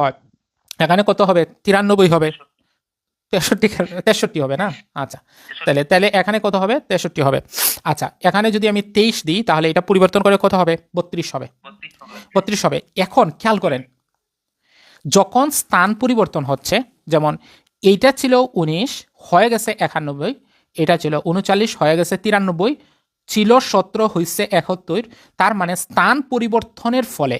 হয়। এখানে কত হবে? তিরানব্বই হবে। তেষট্টি তেষট্টি হবে না? আচ্ছা। তাহলে তাহলে এখানে কত হবে? তেষট্টি হবে। আচ্ছা এখানে যদি আমি তেইশ দিই, তাহলে এটা পরিবর্তন করে কত হবে? বত্রিশ হবে। বত্রিশ হবে। এখন খেয়াল করেন, যখন স্থান পরিবর্তন হচ্ছে, যেমন এইটা ছিল উনিশ, হয়ে গেছে একানব্বই, এটা ছিল উনচাল্লিশ, হয়ে গেছে তিরানব্বই, ছিল সতেরো হয়েছে একাত্তর, তার মানে স্থান পরিবর্তনের ফলে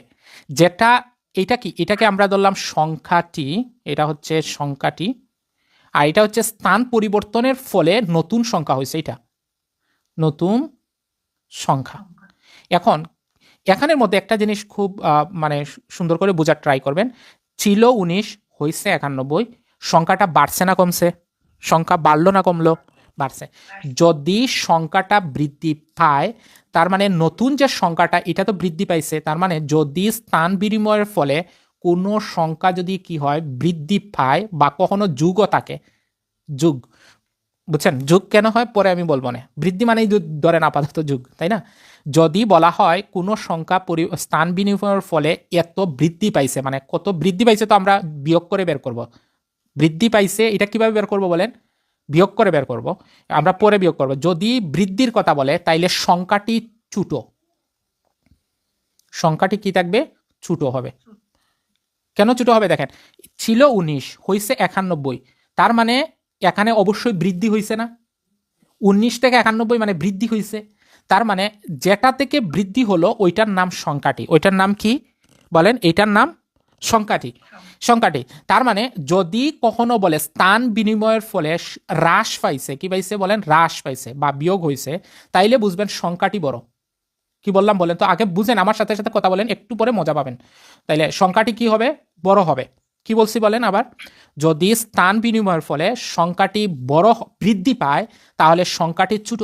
যেটা এটা কি? এটাকে আমরা ধরলাম সংখ্যাটি, এটা হচ্ছে সংখ্যাটি, আর এটা হচ্ছে স্থান পরিবর্তনের ফলে নতুন সংখ্যা হয়েছে এটা। নতুন সংখ্যা। এখন, এখানের মধ্যে একটা জিনিস খুব মানে সুন্দর করে বোঝার ট্রাই করবেন। ছিল উনিশ হয়েছে একানব্বই, সংখ্যাটা বাড়ছে না কমছে? সংখ্যা বাড়লো না কমলো? বাড়ছে। যদি সংখ্যাটা বৃদ্ধি পায় তার মানে নতুন যে সংখ্যাটা, এটা তো বৃদ্ধি পাইছে। তার মানে যদি স্থান বিনিময়ের ফলে কোনো সংখ্যা যদি কি হয়, বৃদ্ধি পায় বা কখনো যুগও থাকে, যুগ, বুঝছেন? যুগ কেন হয়? পরে আমি বলব না। বৃদ্ধি মানেই ধরেন আপাতত যুগ, তাই না? যদি বলা হয় কোনো সংখ্যা পরি, স্থান বিনিময়ের ফলে এত বৃদ্ধি পাইছে মানে কত বৃদ্ধি পাইছে তো আমরা বিয়োগ করে বের করব। বৃদ্ধি পাইছে, এটা কীভাবে বের করব বলেন? বিয়োগ করে বের করব, আমরা পরে বিয়োগ করব। যদি বৃদ্ধির কথা বলে, তাইলে সংখ্যাটি ছুটো। সংখ্যাটি কি থাকবে? ছুটো হবে। কেন ছোটো হবে? দেখেন, ছিল উনিশ হয়েছে একানব্বই। তার মানে এখানে অবশ্যই বৃদ্ধি হয়েছে না। উনিশ থেকে একানব্বই মানে বৃদ্ধি হয়েছে তার মানে যেটা থেকে বৃদ্ধি হলো, ওইটার নাম সংখ্যাটি। ওইটার নাম কি? বলেন, এইটার নাম সংখ্যাটি সংখ্যাটি। তার মানে যদি কখনো বলে স্থান বিনিময়ের ফলে হ্রাস পাইছে, কি পাইছে বলেন? হ্রাস পাইছে বা বিয়োগ হয়েছে তাইলে বুঝবেন সংখ্যাটি বড়। কি বললাম বলেন তো? আগে বুঝেন, আমার সাথে সাথে কথা বলেন, একটু পরে মজা পাবেন। তাইলে সংখ্যাটি কি হবে? বড় হবে। কি বলছি বলেন আবার? যদি স্থান বিনিময়ের ফলে সংখ্যাটি বড় বৃদ্ধি পায়, তাহলে সংখ্যাটি ছোট।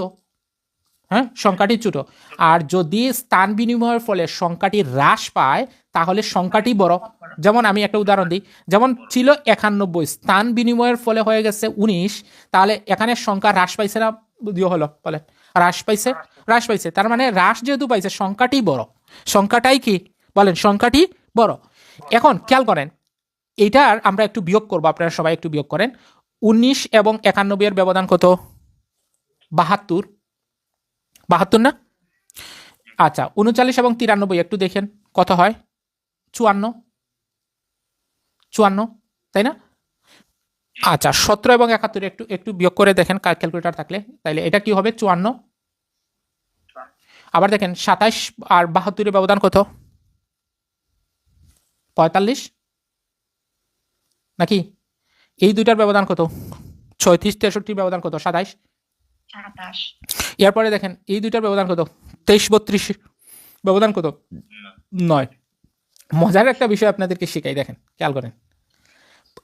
হ্যাঁ? সংখ্যাটি ছোট। আর যদি স্থান বিনিময়ের ফলে সংখ্যাটি হ্রাস পায়, তাহলে সংখ্যাটি বড়। যেমন আমি একটা উদাহরণ দিই, যেমন ছিল একানব্বই, স্থান বিনিময়ের ফলে হয়ে গেছে উনিশ, তাহলে এখানে সংখ্যা হ্রাস পাইছে না দিয়ে হলো বলেন হ্রাস পাইছে হ্রাস পাইছে, তার মানে হ্রাস যেহেতু পাইছে, সংখ্যাটি বড়। সংখ্যাটাই কি? বলেন, সংখ্যাটি বড়। এখন খেয়াল করেন এইটার আমরা একটু বিয়োগ করব, আপনারা সবাই একটু বিয়োগ করেন। উনিশ এবং একানব্বই এর ব্যবধান কত? বাহাত্তর। বাহাত্তর না? আচ্ছা উনচাল্লিশ এবং তিরানব্বই, একটু দেখেন, কত হয়? চুয়ান্ন। চুয়ান্ন তাই না? আচ্ছা সতেরো এবং একাত্তর একটু একটু বিয়োগ করে দেখেন ক্যালকুলেটার থাকলে। তাইলে এটা কি হবে? চুয়ান্ন। আবার দেখেন সাতাইশ আর বাহাত্তরের ব্যবধান কত? পঁয়তাল্লিশ। নাকি? এই দুইটার ব্যবধান কত? ছয়ত্রিশ তেষট্টির ব্যবধান কত? সাতাইশ। এরপরে দেখেন এই দুইটার ব্যবধান কত? তেইশ বত্রিশ। ব্যবধান কত? নয়। মজার একটা বিষয় আপনাদেরকে শেখাই দেখেন খেয়াল করেন।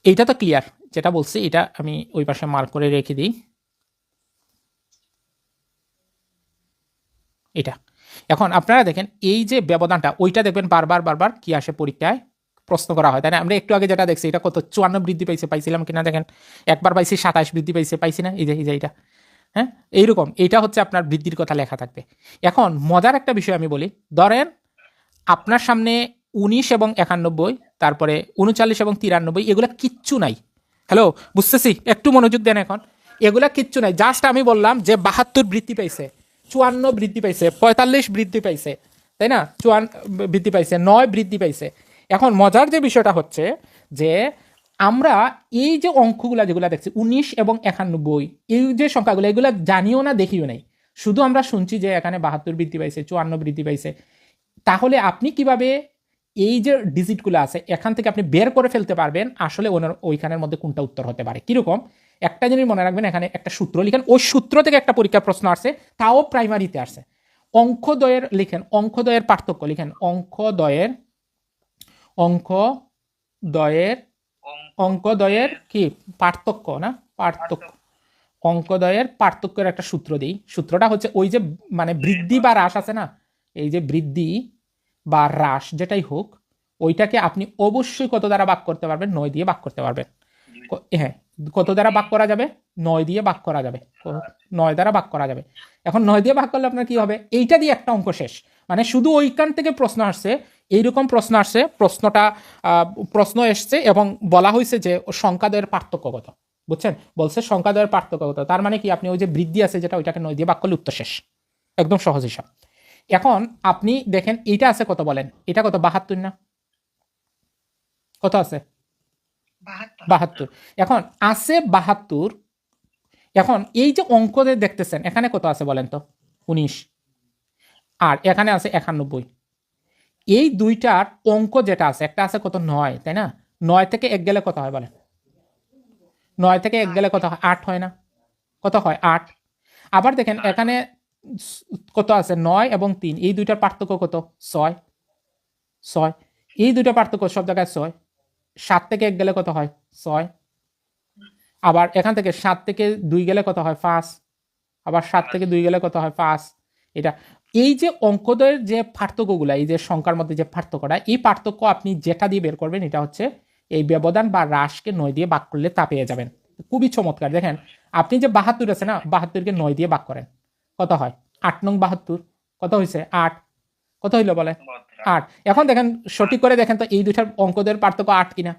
এইটা তো ক্লিয়ার যেটা বলছি, এটা আমি ওই পাশে মার্ক করে রেখে দিই। এটা। এখন আপনারা দেখেন, এই যে ব্যবধানটা, ওইটা দেখবেন বারবার বারবার কি আসে পরীক্ষায়? প্রশ্ন করা হয়। তাই না আমরা একটু আগে যেটা দেখছি, এটা কত? চুয়ান্ন বৃদ্ধি পাইছে, পাইছিলাম কিনা দেখেন? একবার পাইছি, সাতাশ বৃদ্ধি পাইছে, পাইছি না? এই যে এই যে এইটা। হ্যাঁ? এইরকম, এইটা হচ্ছে আপনার বৃদ্ধির কথা লেখা থাকবে। এখন মজার একটা বিষয় আমি বলি, ধরেন আপনার সামনে উনিশ এবং একানব্বই, তারপরে উনচাল্লিশ এবং তিরানব্বই, এগুলো কিচ্ছু নাই। হ্যালো বুঝতেছি? একটু মনোযোগ দেন এখন। এগুলা কিচ্ছু নাই। জাস্ট আমি বললাম যে বাহাত্তর বৃদ্ধি পাইছে, চুয়ান্ন বৃদ্ধি পাইছে, পঁয়তাল্লিশ বৃদ্ধি পাইছে, তাই না? চুয়ান্ন বৃদ্ধি পাইছে, নয় বৃদ্ধি পাইছে। এখন মজার যে বিষয়টা হচ্ছে যে আমরা এই যে অঙ্কগুলা যেগুলো দেখছি, উনিশ এবং একানব্বই, এই যে সংখ্যাগুলো, এগুলো জানিও না, দেখিও নাই। শুধু আমরা শুনছি যে এখানে বাহাত্তর বৃদ্ধি পাইছে, চুয়ান্ন বৃদ্ধি পাইছে। তাহলে আপনি কীভাবে এই যে ডিজিটগুলো আছে, এখান থেকে আপনি বের করে ফেলতে পারবেন আসলে ওনার ওইখানের মধ্যে কোনটা উত্তর হতে পারে। কীরকম? একটা জিনিস মনে রাখবেন, এখানে একটা সূত্র লিখেন। ওই সূত্র থেকে একটা পরীক্ষার প্রশ্ন আসছে তাও প্রাইমারিতে আসছে অঙ্কদয়ের লিখেন অঙ্কদয়ের পার্থক্য লিখেন। অঙ্কদয়ের অঙ্কদয়ের অঙ্কদয়ের কি? পার্থক্য না? পার্থক্য। অঙ্কদয়ের পার্থক্যের একটা সূত্র দিই। সূত্রটা হচ্ছে ওই যে মানে বৃদ্ধি বা হ্রাস আছে না? এই যে বৃদ্ধি বা হ্রাস যেটাই হোক, ওইটাকে আপনি অবশ্যই কত দ্বারা বাক করতে পারবেন? নয় দিয়ে বাক করতে পারবেন। হ্যাঁ কত দ্বারা বাক করা যাবে? নয় দিয়ে বাক করা যাবে। নয় দ্বারা বাক করা যাবে। এখন নয় দিয়ে বাক করলে আপনার কি হবে? এইটা দিয়ে একটা অঙ্ক শেষ। মানে শুধু ওইখান থেকে প্রশ্ন আসছে, এইরকম প্রশ্ন আসছে, প্রশ্নটা প্রশ্ন এসছে এবং বলা হয়েছে যে সংখ্যাদের পার্থক্য কত বুঝছেন? বলছে সংখ্যাদের পার্থক্য কত তার মানে কি? আপনি ওই যে বৃদ্ধি আছে যেটা, ওইটাকে নয় দিয়ে বাক করলে উত্তর শেষ। একদম সহজ হিসাব। এখন আপনি দেখেন এইটা আছে কত বলেন? এটা কত? বাহাত্তর না? কত আছে? বাহাত্তর। এখন আছে বাহাত্তর এখন এই যে অঙ্ক দেখতেছেন এখানে কত আছে বলেন তো? উনিশ। আর এখানে আছে একানব্বই। এই দুইটার অঙ্ক যেটা আছে একটা আছে কত? নয় তাই না? নয় থেকে এক গেলে কত হয় বলেন? নয় থেকে এক গেলে কত হয়? আট হয় না? কত হয়? আট। আবার দেখেন এখানে কত আছে? নয় এবং তিন। এই দুইটার পার্থক্য কত? ছয়। ছয়। এই দুইটা পার্থক্য সব জায়গায় ছয়। সাত থেকে এক গেলে কত হয়? ছয়। আবার এখান থেকে সাত থেকে দুই গেলে কত হয়? পাঁচ। আবার সাত থেকে দুই গেলে কত হয়? পাঁচ। এটা এই যে অঙ্কদের যে পার্থক্যগুলো, এই যে সংখ্যার মধ্যে যে পার্থক্যটা, এই পার্থক্য আপনি যেটা দিয়ে বের করবেন, এটা হচ্ছে এই ব্যবধান বা হ্রাসকে নয় দিয়ে বাক করলে তা পেয়ে যাবেন। খুবই চমৎকার। দেখেন, আপনি যে বাহাত্তর আছে না, বাহাত্তরকে নয় দিয়ে বাক করেন। কত হয়? আট নং বাহাত্তর। কত হয়েছে আট। কত হইল বলে? আট। এখন দেখেন সঠিক করে দেখেন তো এই দুটার অঙ্কদের পার্থক্য আট কিনা?